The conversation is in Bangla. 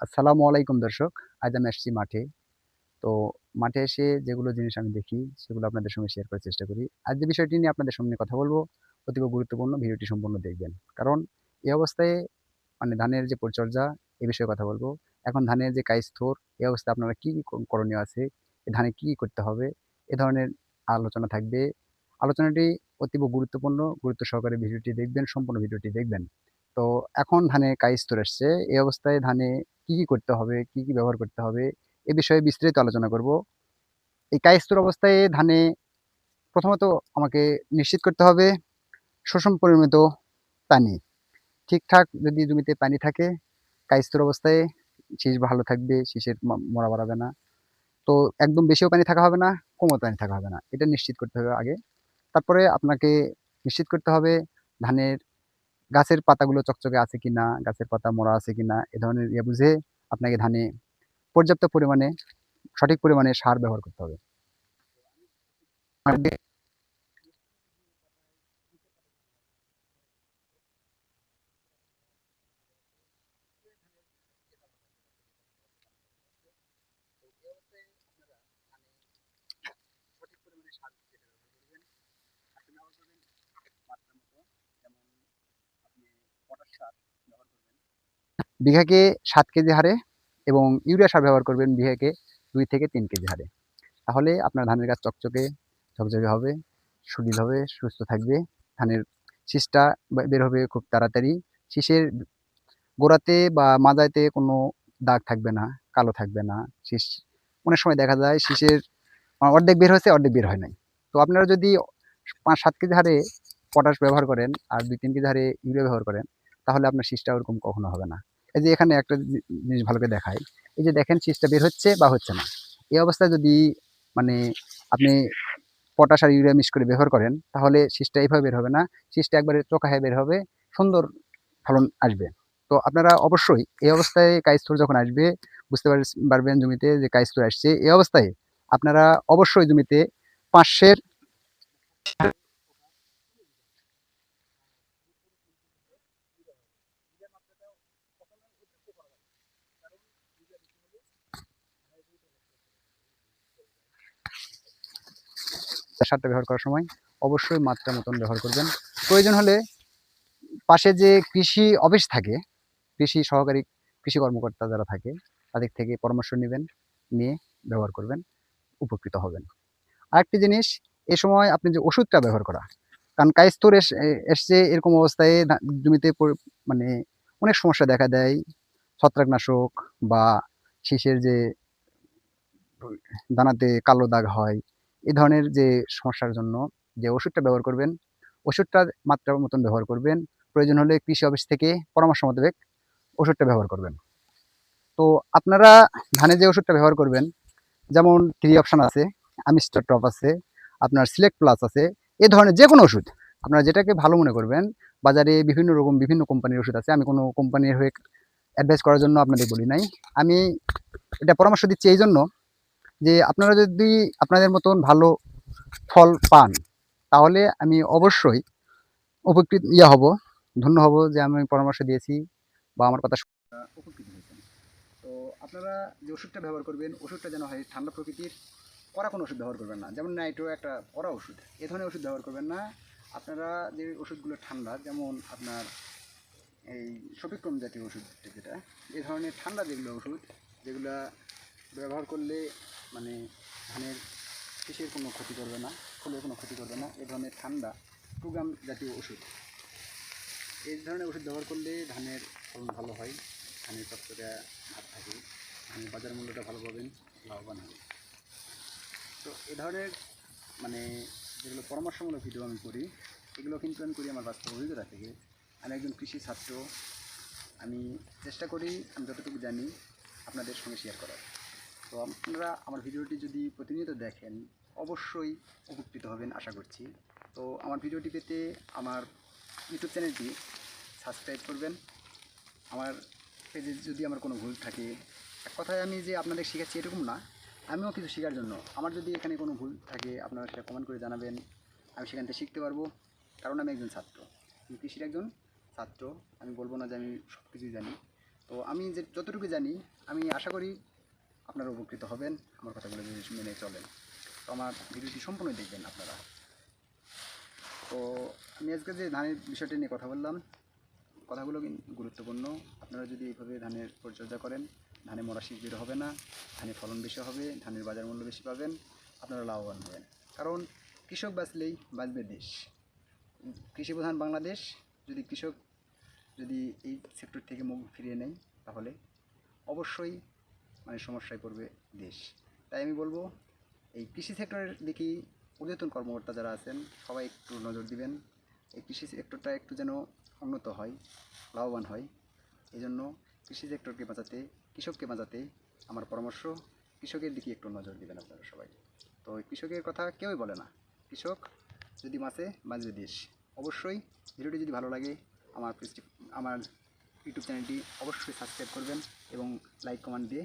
আসসালামু আলাইকুম দর্শক, আজ আমি আসছি মাঠে। তো মাঠে এসে যেগুলো জিনিস আমি দেখি, সেগুলো আপনাদের সঙ্গে শেয়ার করার চেষ্টা করি। আজ যে বিষয়টি নিয়ে আপনাদের সামনে কথা বলব, অতীব গুরুত্বপূর্ণ ভিডিওটি সম্পূর্ণ দেখবেন। কারণ এই অবস্থায় মানে ধানের যে পরিচর্যা, এ বিষয়ে কথা বলব। এখন ধানের যে কাইস্থর এই অবস্থায় আপনারা কী কী করণীয় আছে? এই ধানে কী কী করতে হবে? এ ধরনের আলোচনা থাকবে। আলোচনাটি অতীব গুরুত্বপূর্ণ, গুরুত্ব সহকারে ভিডিওটি দেখবেন, সম্পূর্ণ ভিডিওটি দেখবেন। তো এখন ধানে কাইস্তর আসছে এই অবস্থায় ধানে কি কি করতে হবে, কি কি ব্যবহার করতে হবে, এ বিষয়ে বিস্তারিত আলোচনা করব। এই কায়স্তর অবস্থায় ধানে প্রথমত আমাকে নিশ্চিত করতে হবে শোষণ পরিমিত পানি। ঠিকঠাক যদি জমিতে পানি থাকে কায়স্তর অবস্থায় শীষ ভালো থাকবে, শীষের মরা বাড়াবে না। তো একদম বেশিও পানি থাকা হবে না, কমও পানি থাকা হবে না। এটা নিশ্চিত করতে হবে আগে। তারপরে আপনাকে নিশ্চিত করতে হবে ধানের গাছের পাতাগুলো চকচকে আছে কিনা, গাছের পাতা মরা আছে কিনা, এ ধরনের ইয়ে বুঝে আপনাকে ধানে পর্যাপ্ত পরিমাণে সঠিক পরিমাণে সার ব্যবহার করতে হবে। বিঘাকে সাত কেজি হারে এবং ইউরিয়া সার ব্যবহার করবেন বিঘাকে দুই থেকে তিন কেজি হারে। তাহলে আপনার ধানের গাছ চকচকে, ঝকঝকে হবে সুনীল হবে, সুস্থ থাকবে, ধানের শীষটা বের হবে খুব তাড়াতাড়ি। শীষের গোড়াতে বা মাজাইতে কোনো দাগ থাকবে না, কালো থাকবে না, শীষ অনেক সময় দেখা যায় শীষের অর্ধেক বের হয়েছে, অর্ধেক বের হয় নাই। তো আপনারা যদি পাঁচ, সাত কেজি হারে পটাশ ব্যবহার করেন আর দুই, তিন কেজি হারে ইউরিয়া ব্যবহার করেন, তাহলে আপনার শীষটা ওরকম কখনো হবে না। এই যে এখানে একটা জিনিস ভালো করে দেখায় এই যে দেখেন শীষটা বের হচ্ছে বা হচ্ছে না। এই অবস্থায় যদি মানে আপনি পটাশ আর ইউরিয়া মিক্স করে ব্যবহার করেন, তাহলে শীষটা এইভাবে বের হবে না। শীষটা একবারে চোখা হয়ে বের হবে, সুন্দর ফলন আসবে। তো আপনারা অবশ্যই এই অবস্থায় কাইস্থর যখন আসবে, বুঝতে পারবেন জমিতে যে কাইস্থর আসছে, এই অবস্থায় আপনারা অবশ্যই জমিতে পাঁচশের সারটা ব্যবহার করার সময় অবশ্যই মাত্রা মতন ব্যবহার করবেন। প্রয়োজন হলে পাশে যে কৃষি অফিস থাকে, কৃষি সহকারী কৃষি কর্মকর্তা যারা থাকে, তাদের থেকে পরামর্শ নেবেন, নিয়ে ব্যবহার করবেন, উপকৃত হবেন। আরেকটি জিনিস, এ সময় আপনি যে ওষুধটা ব্যবহার করা, কারণ এ- এসছে এরকম অবস্থায় জমিতে মানে অনেক সমস্যা দেখা দেয়, ছত্রাকনাশক বা শীষের যে দানাতে কালো দাগ হয় এই ধরনের যে সমস্যার জন্য যে ওষুধটা ব্যবহার করবেন ওষুধটা মাত্রা মতন ব্যবহার করবেন। প্রয়োজন হলে কৃষি অফিস থেকে পরামর্শ মোতাবেক ওষুধটা ব্যবহার করবেন। তো আপনারা ধানে যে ওষুধটা ব্যবহার করবেন, যেমন থ্রি অপশান আছে আমিস্টার টপ আছে, আপনার সিলেক্ট প্লাস আছে, এ ধরনের যে কোনো ওষুধ। আপনারা যেটাকে ভালো মনে করবেন, বাজারে বিভিন্ন রকম, বিভিন্ন কোম্পানির ওষুধ আছে। আমি কোনো কোম্পানির হয়ে অ্যাডভাইস করার জন্য আপনাদের বলি নাই। আমি এটা পরামর্শ দিচ্ছি এই জন্য যে আপনারা যদি আপনাদের মতন ভালো ফল পান, তাহলে আমি অবশ্যই উপকৃত ইয়া হব, ধন্য হব যে আমি পরামর্শ দিয়েছি বা আমার কথা উপকৃত হয়েছেন। তো আপনারা যে ওষুধটা ব্যবহার করবেন, ওষুধটা যেন হয় ঠান্ডা প্রকৃতির করা কোনো ওষুধ ব্যবহার করবেন না। যেমন নাইট্রো একটা করা ওষুধ, এ ধরনের ওষুধ ব্যবহার করবেন না। আপনারা যে ওষুধগুলো ঠান্ডা, যেমন আপনার এই সবিক্রম জাতীয় ওষুধ যেটা, এ ধরনের ঠান্ডা যেগুলো ওষুধ, যেগুলো ব্যবহার করলে মানে ধানের কৃষির কোনো ক্ষতি করবে না, ফুলের কোনো ক্ষতি করবে না, এ ধরনের ঠান্ডা প্রোগ্রাম জাতীয় ওষুধ। এই ধরনের ওষুধ ব্যবহার করলে ধানের ফলন ভালো হয়, ধানের চকচকে ভাব থাকে, ধানের বাজার মূল্যটা ভালো পাবেন, লাভবান হবে। তো এ ধরনের মানে যেগুলো পরামর্শমূলক ভিডিও আমি করি, এগুলো কিন্তু আমি করি আমার বাস্তব অভিজ্ঞতা থেকে। আমি একজন কৃষি ছাত্র, আমি চেষ্টা করি, আমি যতটুকু জানি আপনাদের সঙ্গে শেয়ার করার। তো আপনারা আমার ভিডিওটি যদি প্রতিনিয়ত দেখেন, অবশ্যই উপকৃত হবেন আশা করছি। তো আমার ভিডিওটি পেতে আমার ইউটিউব চ্যানেলটি সাবস্ক্রাইব করবেন। আমার পেজে যদি আমার কোনো ভুল থাকে, এক কথায় আমি যে আপনাদের শেখাচ্ছি এরকম না, আমিও কিছু শেখার জন্য। আমার যদি এখানে কোনো ভুল থাকে, আপনারা সেটা কমেন্ট করে জানাবেন। আমি সেখান থেকে শিখতে পারব। কারণ আমি একজন ছাত্র। আমি কৃষির একজন ছাত্র। আমি বলব না যে আমি সব কিছুই জানি। তো আমি যে যতটুকু জানি, আমি আশা করি আপনারা উপকৃত হবেন, আমার কথাগুলো মেনে চলেন। তো আমার ভিডিওটি সম্পূর্ণ দেখবেন আপনারা। তো আমি আজকে যে ধানের বিষয়টি নিয়ে কথা বললাম, কথাগুলো গুরুত্বপূর্ণ। আপনারা যদি এইভাবে ধানের পরিচর্যা করেন, ধানে মরা শীত হবে না, ধানে ফলন বেশি হবে, ধানের বাজার মূল্য বেশি পাবেন, আপনারা লাভবান হবেন। কারণ কৃষক বাঁচলেই বাঁচবে দেশ। কৃষি প্রধান বাংলাদেশ, যদি কৃষক যদি এই সেক্টর থেকে মুখ ফিরিয়ে নেয়, তাহলে অবশ্যই মানে সমস্যায় পড়বে দেশ। তাই আমি বলব, এই কৃষি সেক্টরের দিকে ঊর্ধ্বতন কর্মকর্তা যারা আছেন, সবাই একটু নজর দিবেন। এই কৃষি সেক্টরটা একটু যেন উন্নত হয়, লাভবান হয়। এই জন্য কৃষি সেক্টরকে বাঁচাতে, কৃষককে বাঁচাতে আমার পরামর্শ, কৃষকের দিকে একটু নজর দিবেন আপনারা সবাই। তো কৃষকের কথা কেউই বলে না। কৃষক যদি বাঁচে, বাঁচবে দেশ। অবশ্যই ভিডিওটি যদি ভালো লাগে, আমার আমার ইউটিউব চ্যানেলটি অবশ্যই সাবস্ক্রাইব করবেন এবং লাইক কমেন্ট দিয়ে